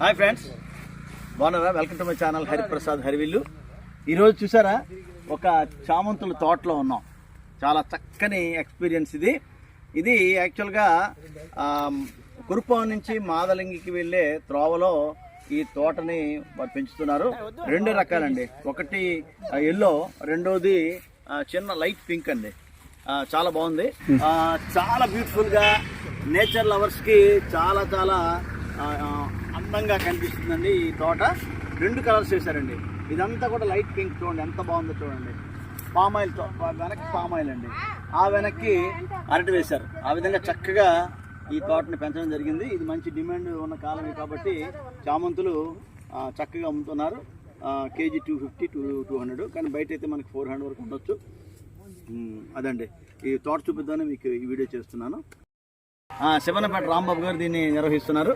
Hi friends బాగున్నారా? Welcome to my channel Hariprasad Harivillu ఈరోజు చూసారా? ఒక చామంతుల తోటలో ఉన్నాం. చాలా చక్కని ఎక్స్పీరియన్స్ ఇది. ఇది యాక్చువల్గా కురుపాం నుంచి మాదలింగికి వెళ్ళే త్రోవలో ఈ తోటని వారు పెంచుతున్నారు. రెండు రకాలండి. ఒకటి ఎల్లో రెండోది చిన్న లైట్ పింక్ అండి. చాలా బాగుంది. ఆ, చాలా బ్యూటిఫుల్గా నేచర్ లవర్స్కి చాలా చాలా అందంగా కనిపిస్తుందండి ఈ తోట. రెండు కలర్స్ వేశారండి. ఇదంతా కూడా లైట్ పింక్ చూడండి ఎంత బాగుందో చూడండి. పామాయిల్తో వెనక్కి పామాయిల్ అండి. ఆ వెనక్కి అరటి వేశారు. ఆ విధంగా చక్కగా ఈ తోటని పెంచడం జరిగింది. ఇది మంచి డిమాండ్ ఉన్న కాలమే కాబట్టి చామంతులు చక్కగా అమ్ముతున్నారు. KG two fifty two two hundred. కానీ బయట అయితే మనకి ఫోర్ హండ్రెడ్ వరకు ఉండొచ్చు. అదండి. ఈ తోట చూపిద్దామని మీకు ఈ వీడియో చేస్తున్నాను. శివనపేట రాంబాబు గారు దీన్ని నిర్వహిస్తున్నారు.